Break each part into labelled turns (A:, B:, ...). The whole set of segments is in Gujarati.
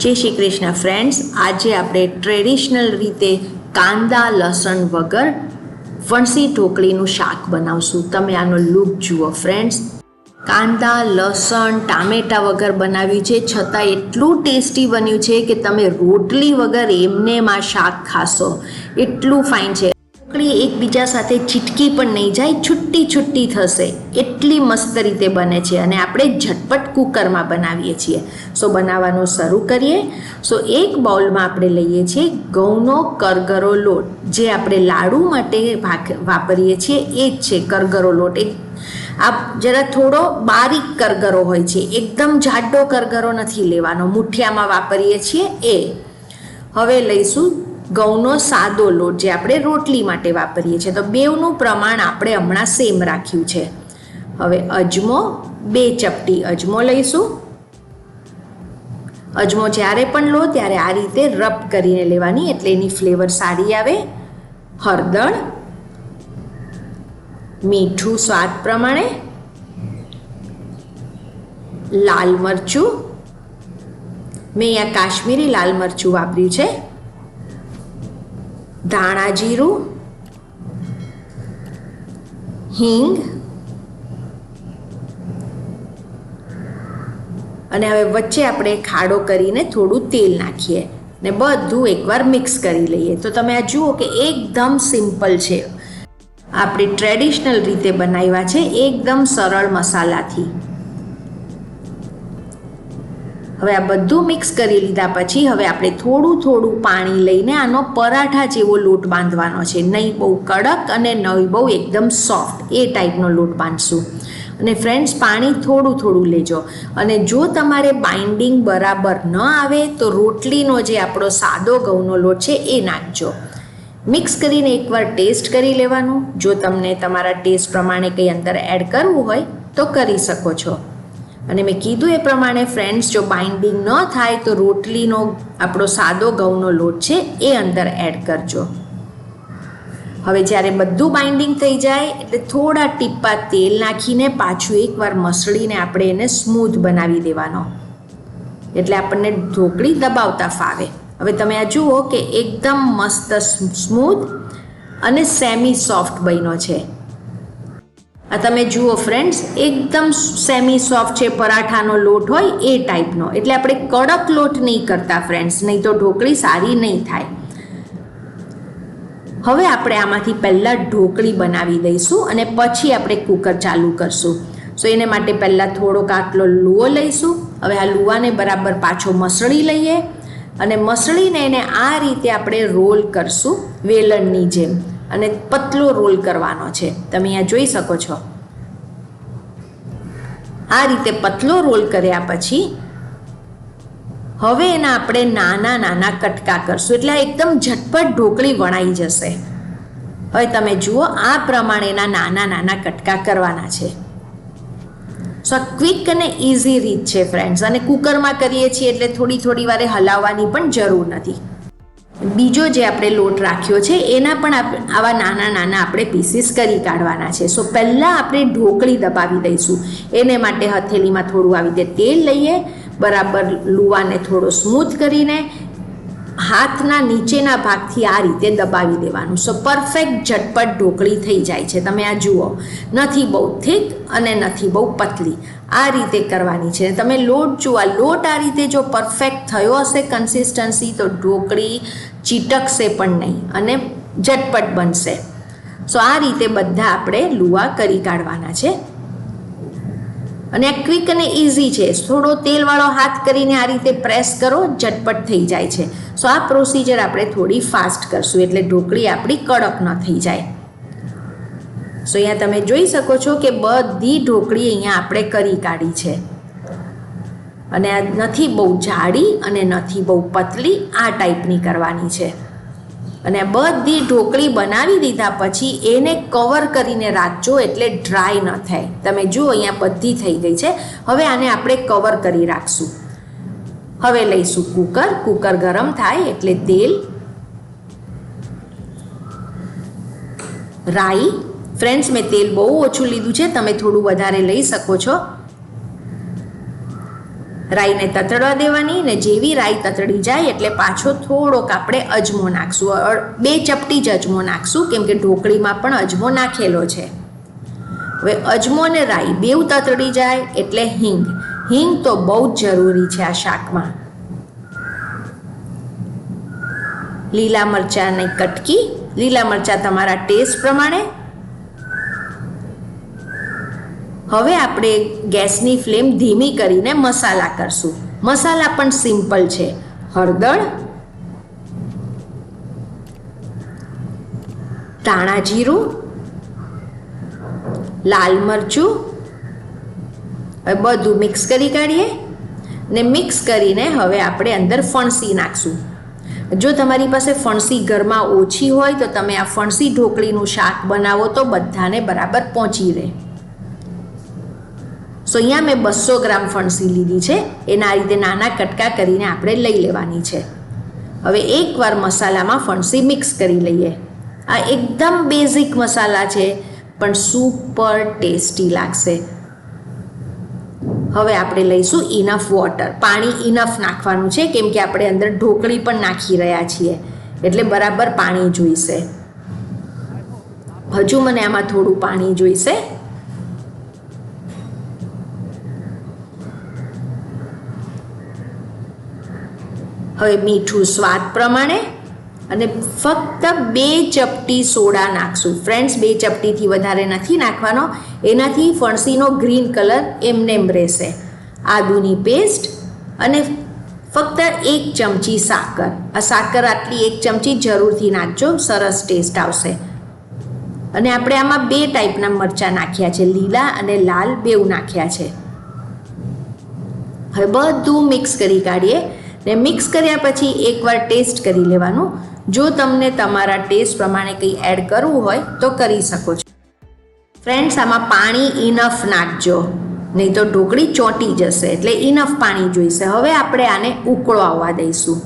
A: જય શ્રી કૃષ્ણ ફ્રેન્ડ્સ આજે આપણે ટ્રેડિશનલ રીતે કાંદા લસણ વગર ફણસી ઢોકળીનું શાક બનાવશું. તમે આનો લુક જુઓ ફ્રેન્ડ્સ કાંદા, લસણ, ટામેટા વગર બનાવ્યું છે. છતાં એટલું ટેસ્ટી બન્યું છે કે તમે રોટલી વગર એમને માં શાક ખાશો. એટલું ફાઇન છે. ઢોકળી એકબીજા સાથે ચીટકી પણ નહીં જાય, છુટ્ટી છુટ્ટી થશે. એટલી મસ્ત રીતે બને છે અને આપણે ઝટપટ કુકરમાં બનાવીએ છીએ. સો બનાવવાનું શરૂ કરીએ. સો એક બાઉલમાં આપણે લઈએ છીએ ઘઉંનો કરગરો લોટ. જે આપણે લાડુ માટે વાપરીએ છીએ, એ જ છે કરગરો લોટ. એક આ જરા થોડો બારીક કરગરો હોય છે. એકદમ જાડો કરગરો નથી લેવાનો. મુઠિયામાં વાપરીએ છીએ એ. હવે લઈશું ઘઉંનો સાદો લોટ જે આપણે રોટલી માટે વાપરીએ છીએ. તો બેવનું પ્રમાણ આપણે હમણાં સેમ રાખ્યું છે. હવે અજમો, બે ચપટી અજમો લઈશું. અજમો જ્યારે પણ લો ત્યારે આ રીતે રબ કરીને લેવાની, એટલે એની ફ્લેવર સારી આવે. હળદર મીઠું સ્વાદ પ્રમાણે. લાલ મરચું. મેં અહીંયા કાશ્મીરી લાલ મરચું વાપર્યું છે. ધાણા જીરું, હિંગ, અને હવે વચ્ચે આપણે ખાડો કરીને થોડું તેલ નાખીએ ને બધું એકવાર મિક્સ કરી લઈએ. તો તમે આ જુઓ કે એકદમ સિમ્પલ છે. આપણે ટ્રેડિશનલ રીતે બનાવ્યા છે એકદમ સરળ મસાલાથી. હવે આ બધું મિક્સ કરી લીધા પછી હવે આપણે થોડું થોડું પાણી લઈને આનો પરાઠા જેવો લોટ બાંધવાનો છે. નહીં બહુ કડક અને નહીં બહુ એકદમ સોફ્ટ એ ટાઈપનો લોટ બાંધશું. અને ફ્રેન્ડ્સ પાણી થોડું થોડું લેજો. અને જો તમારે બાઇન્ડિંગ બરાબર ન આવે તો રોટલીનો જે આપણો સાદો ઘઉંનો લોટ છે એ નાખજો. મિક્સ કરીને એકવાર ટેસ્ટ કરી લેવાનું. જો તમને તમારા ટેસ્ટ પ્રમાણે કંઈ અંદર એડ કરવું હોય તો કરી શકો છો. અને મેં કીધું એ પ્રમાણે ફ્રેન્ડ્સ જો બાઇન્ડિંગ ન થાય, તો રોટલીનો, આપણો સાદો ઘઉંનો લોટ છે, એ અંદર એડ કરજો. હવે જ્યારે બધું બાઇન્ડિંગ થઈ જાય, એટલે થોડા ટીપ્પા તેલ નાખીને પાછું એકવાર મસળીને આપણે એને સ્મૂથ બનાવી દેવાનો. એટલે આપણને ઢોકળી દબાવતા ફાવે. હવે તમે આ જુઓ કે એકદમ મસ્ત સ્મૂથ અને સેમી સોફ્ટ બન્યો છે. આ તમે જુઓ ફ્રેન્ડ્સ એકદમ સેમી સોફ્ટ છે, પરાઠાનો લોટ હોય એ ટાઈપનો એટલે આપણે કડક લોટ નહીં કરતા ફ્રેન્ડ્સ નહીં તો ઢોકળી સારી નહીં થાય. હવે આપણે આમાંથી પહેલાં ઢોકળી બનાવી દઈશું અને પછી આપણે કુકર ચાલુ કરશું. સો એને માટે પહેલાં થોડોક આટલો લુઓ લઈશું. હવે આ લુવાને બરાબર પાછો મસળી લઈએ અને મસળીને એને આ રીતે આપણે રોલ કરશું વેલણની જેમ. અને પતલો રોલ કરવાનો છે. તમે અહીંયા જોઈ શકો છો. આ રીતે પતલો રોલ કર્યા પછી હવે એના આપણે નાના નાના કટકા કરશું. એટલે એકદમ ઝટપટ ઢોકળી વણાઈ જશે. હવે તમે જુઓ, આ પ્રમાણેના નાના નાના કટકા કરવાના છે. સો ક્વિક અને ઇઝી રીત છે ફ્રેન્ડ્સ અને કુકરમાં કરીએ છીએ એટલે થોડી થોડી વારે હલાવવાની પણ જરૂર નથી. બીજો જે આપણે લોટ રાખ્યો છે, એના પણ આવા નાના નાના આપણે પીસીસ કરી કાઢવાના છે. સો પહેલાં આપણે ઢોકળી દબાવી દઈશું. એને માટે હથેલીમાં થોડું આવી રીતે તેલ લઈએ, બરાબર લુવાને થોડો સ્મૂથ કરીને હાથના નીચેના ભાગથી આ રીતે દબાવી દેવાનું. સો પરફેક્ટ ઝટપટ ઢોકળી થઈ જાય છે. તમે આ જુઓ. નથી બહુ થીક અને નથી બહુ પતલી. આ રીતે કરવાની છે. તમે લોટ જુઓ. લોટ આ રીતે જો પરફેક્ટ થયો હશે કન્સિસ્ટન્સી તો ઢોકળી ચીટકશે પણ નહીં અને ઝટપટ બનશે. સો આ રીતે બધા આપણે લુવા કરી કાઢવાના છે. અને આ ક્વિક અને ઇઝી છે. થોડો તેલવાળો હાથ કરીને આ રીતે પ્રેસ કરો, ઝટપટ થઈ જાય છે. સો આ પ્રોસિજર આપણે થોડી ફાસ્ટ કરશું, એટલે ઢોકળી આપણી કડક ન થઈ જાય. સો અહીંયા તમે જોઈ શકો છો કે બધી ઢોકળી અહીંયા આપણે કરી કાઢી છે. અને આ નથી બહુ જાડી અને નથી બહુ પતલી, આ ટાઈપની કરવાની છે. અને બધી ઢોકળી બનાવી દીધા પછી એને કવર કરીને રાખજો એટલે ડ્રાય ન થાય. તમે જુઓ, અહીંયા બધી થઈ ગઈ છે. હવે આને આપણે કવર કરી રાખશું. હવે લઈશું કુકર કુકર ગરમ થાય એટલે તેલ, રાઈ. ફ્રેન્ડ્સ મેં તેલ બહુ ઓછું લીધું છે. તમે થોડું વધારે લઈ શકો છો. રાઈને તતડવા દેવાની ને જેવી રાઈ તતડી જાય એટલે પાછો થોડોક આપણે અજમો નાખશું. બે ચપટી જ અજમો નાખશું, કેમ કે ઢોકળીમાં પણ અજમો નાખેલો છે. હવે અજમો ને રાઈ બેવ તતડી જાય એટલે હિંગ. હિંગ તો બહુ જ જરૂરી છે આ શાકમાં. લીલા મરચાંની કટકી. લીલા મરચાં તમારા ટેસ્ટ પ્રમાણે હવે આપણે ગેસની ફ્લેમ ધીમી કરીને મસાલા કરશું. મસાલા પણ સિમ્પલ છે. હળદર, ધાણા જીરું, લાલ મરચું બધું મિક્સ કરી કાઢીએ ને મિક્સ કરીને હવે આપણે અંદર ફણસી નાખશું. જો તમારી પાસે ફણસી ઘરમાં ઓછી હોય તો તમે આ ફણસી ઢોકળીનું શાક બનાવો તો બધાને બરાબર પહોંચી રહે. સો અહીંયા મેં બસો ગ્રામ ફણસી લીધી છે. એના રીતે નાના કટકા કરીને આપણે લઈ લેવાની છે. હવે એકવાર મસાલામાં ફણસી મિક્સ કરી લઈએ. આ એકદમ બેઝિક મસાલા છે, પણ સુપર ટેસ્ટી લાગશે. હવે આપણે લઈશું ઇનફ વોટર પાણી ઇનફ નાખવાનું છે, કેમ કે આપણે અંદર ઢોકળી પણ નાખી રહ્યા છીએ. એટલે બરાબર પાણી જોઈશે. હજુ મને આમાં થોડું પાણી જોઈશે. હવે મીઠું સ્વાદ પ્રમાણે અને ફક્ત બે ચપટી સોડા નાખશું. ફ્રેન્ડ્સ બે ચપટીથી વધારે નથી નાખવાનો. એનાથી ફણસીનો ગ્રીન કલર એમનેમ રહેશે. આદુની પેસ્ટ અને ફક્ત એક ચમચી સાકર. આ સાકર આટલી એક ચમચી જરૂરથી નાખજો. સરસ ટેસ્ટ આવશે. અને આપણે આમાં બે ટાઈપના મરચાં નાખ્યા છે. લીલા અને લાલ બેઉ નાખ્યા છે. હવે બધું મિક્સ કરી કાઢીએ. ને મિક્સ કર્યા પછી એકવાર ટેસ્ટ કરી લેવાનું. જો તમને તમારા ટેસ્ટ પ્રમાણે કંઈ એડ કરવું હોય તો કરી શકો છો. ફ્રેન્ડ્સ આમાં પાણી ઇનફ નાખજો. નહીં તો ઢોકળી ચોંટી જશે, એટલે ઇનફ પાણી જોઈશે. હવે આપણે આને ઉકળો આવવા દઈશું.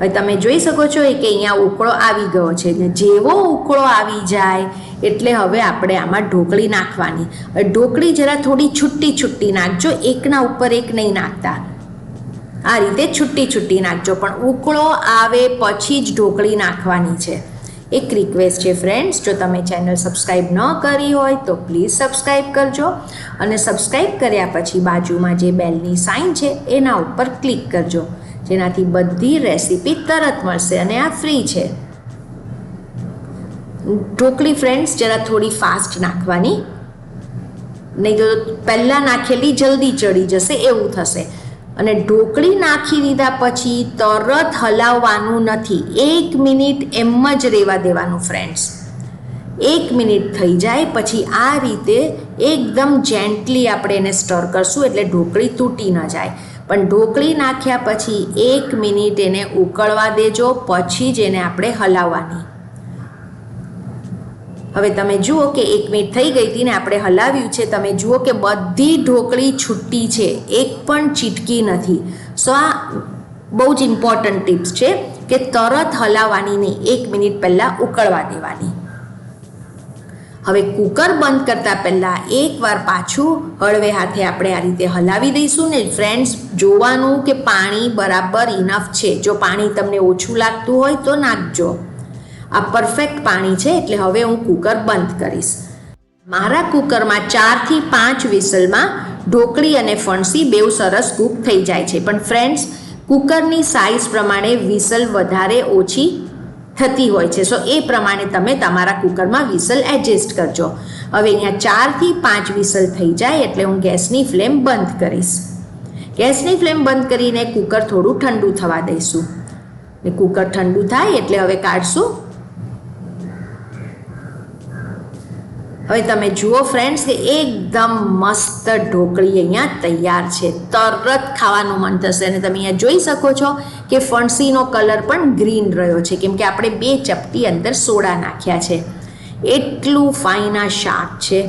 A: હવે તમે જોઈ શકો છો કે અહીંયા ઉકળો આવી ગયો છે. ને જેવો ઉકળો આવી જાય, એટલે હવે આપણે આમાં ઢોકળી નાખવાની. ઢોકળી જરા થોડી છુટ્ટી છુટ્ટી નાખજો, એકના ઉપર એક નહીં નાખતા. આ રીતે છુટ્ટી છુટ્ટી નાખજો. પણ ઉકળો આવે પછી જ ઢોકળી નાખવાની છે. એક રિક્વેસ્ટ છે ફ્રેન્ડ્સ જો તમે ચેનલ સબસ્ક્રાઈબ ન કરી હોય તો પ્લીઝ સબસ્ક્રાઈબ કરજો અને સબસ્ક્રાઈબ કર્યા પછી બાજુમાં જે બેલની સાઇન છે એના ઉપર ક્લિક કરજો. જેનાથી બધી રેસીપી તરત મળશે અને આ ફ્રી છે. ઢોકળી ફ્રેન્ડ્સ જરા થોડી ફાસ્ટ નાખવાની. નહીં તો પહેલાં નાખેલી જલ્દી ચડી જશે, એવું થશે. અને ઢોકળી નાખી દીધા પછી તરત હલાવવાનું નથી. એક મિનિટ એમ જ રહેવા દેવાનું ફ્રેન્ડ્સ એક મિનિટ થઈ જાય પછી આ રીતે એકદમ જેન્ટલી આપણે એને સ્ટર કરશું એટલે ઢોકળી તૂટી ન જાય. પણ ઢોકળી નાખ્યા પછી એક મિનિટ એને ઉકળવા દેજો, પછી જ એને આપણે હલાવવાની. હવે તમે જુઓ કે એક મિનિટ થઈ ગઈ હતી ને આપણે હલાવ્યું છે. તમે જુઓ કે બધી ઢોકળી છૂટી છે. એક પણ ચીટકી નથી. સો આ બહુ જ ઇમ્પોર્ટન્ટ ટિપ્સ છે કે તરત હલાવવાની નહીં એક મિનિટ પહેલાં ઉકળવા દેવાની. હવે કુકર બંધ કરતાં પહેલાં એકવાર પાછું હળવે હાથે આપણે આ રીતે હલાવી દઈશું ને ફ્રેન્ડ્સ જોવાનું કે પાણી બરાબર ઇનફ છે. જો પાણી તમને ઓછું લાગતું હોય તો નાખજો. આ પરફેક્ટ પાણી છે એટલે હવે હું કુકર બંધ કરીશ. મારા કુકરમાં ચારથી પાંચ વિસલમાં ઢોકળી અને ફણસી બેવ સરસ કૂક થઈ જાય છે. પણ ફ્રેન્ડ્સ કુકરની સાઇઝ પ્રમાણે વિસલ વધારે ઓછી થતી હોય છે. સો એ પ્રમાણે તમે તમારા કુકરમાં વિસલ એડજસ્ટ કરજો. હવે અહીંયા ચારથી પાંચ વિસલ થઈ જાય એટલે હું ગેસની ફ્લેમ બંધ કરીશ. ગેસની ફ્લેમ બંધ કરીને કુકર થોડું ઠંડુ થવા દઈશું. ને કુકર ઠંડુ થાય એટલે હવે કાઢશું. હવે તમે જુઓ ફ્રેન્ડ્સ કે એકદમ મસ્ત ઢોકળી અહીંયા તૈયાર છે. તરત ખાવાનું મન થશે અને તમે અહીંયા જોઈ શકો છો કે ફણસીનો કલર પણ ગ્રીન રહ્યો છે. કેમ કે આપણે બે ચપટી અંદર સોડા નાખ્યા છે. એટલું ફાઇન આ શાક છે.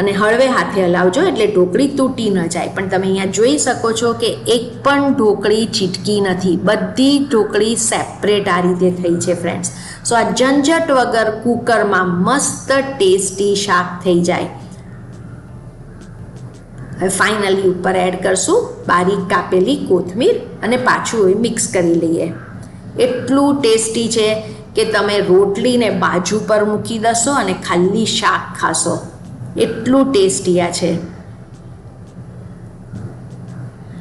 A: અને હળવે હાથે હલાવજો એટલે ઢોકળી તૂટી ન જાય. પણ તમે અહીંયા જોઈ શકો છો કે એક પણ ઢોકળી ચીટકી નથી. બધી ઢોકળી સેપરેટ આ રીતે થઈ છે ફ્રેન્ડ્સ સો આ ઝંઝટ વગર કુકરમાં મસ્ત ટેસ્ટી શાક થઈ જાય. હવે ફાઇનલી ઉપર એડ કરશું બારીક કાપેલી કોથમીર અને પાછું એ મિક્સ કરી લઈએ. એટલું ટેસ્ટી છે કે તમે રોટલીને બાજુ પર મૂકી દશો અને ખાલી શાક ખાશો. એટલું ટેસ્ટી આ છે.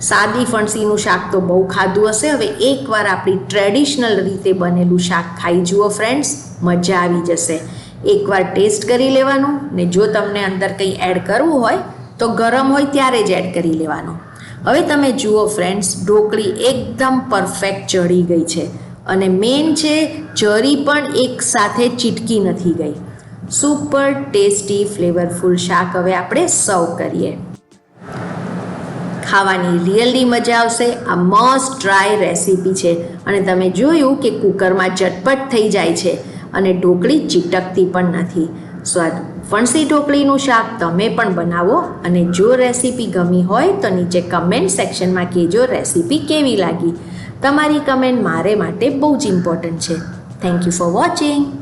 A: સાદી ફણસીનું શાક તો બહુ ખાધું હશે. હવે એકવાર આપણી ટ્રેડિશનલ રીતે બનેલું શાક ખાઈ જુઓ ફ્રેન્ડ્સ મજા આવી જશે. એકવાર ટેસ્ટ કરી લેવાનું ને જો તમને અંદર કંઈ એડ કરવું હોય તો ગરમ હોય ત્યારે જ એડ કરી લેવાનું. હવે તમે જુઓ ફ્રેન્ડ્સ ઢોકળી એકદમ પરફેક્ટ ચડી ગઈ છે અને મેન છે જરી પણ એક સાથે ચીટકી નથી ગઈ. સુપર ટેસ્ટી ફ્લેવરફુલ શાક હવે આપણે સર્વ કરીએ. ખાવાની રિયલી મજા આવશે. આ મસ્ટ ટ્રાય રેસીપી છે. અને તમે જોયું કે કુકરમાં ચટપટ થઈ જાય છે અને ઢોકળી ચીટકતી પણ નથી. સ્વાદ ફણસી ઢોકળીનું શાક તમે પણ બનાવો અને જો રેસીપી ગમી હોય તો નીચે કમેન્ટ સેક્શનમાં કહેજો રેસીપી કેવી લાગી. તમારી કમેન્ટ મારે માટે બહુ જ ઇમ્પોર્ટન્ટ છે. Thank you for watching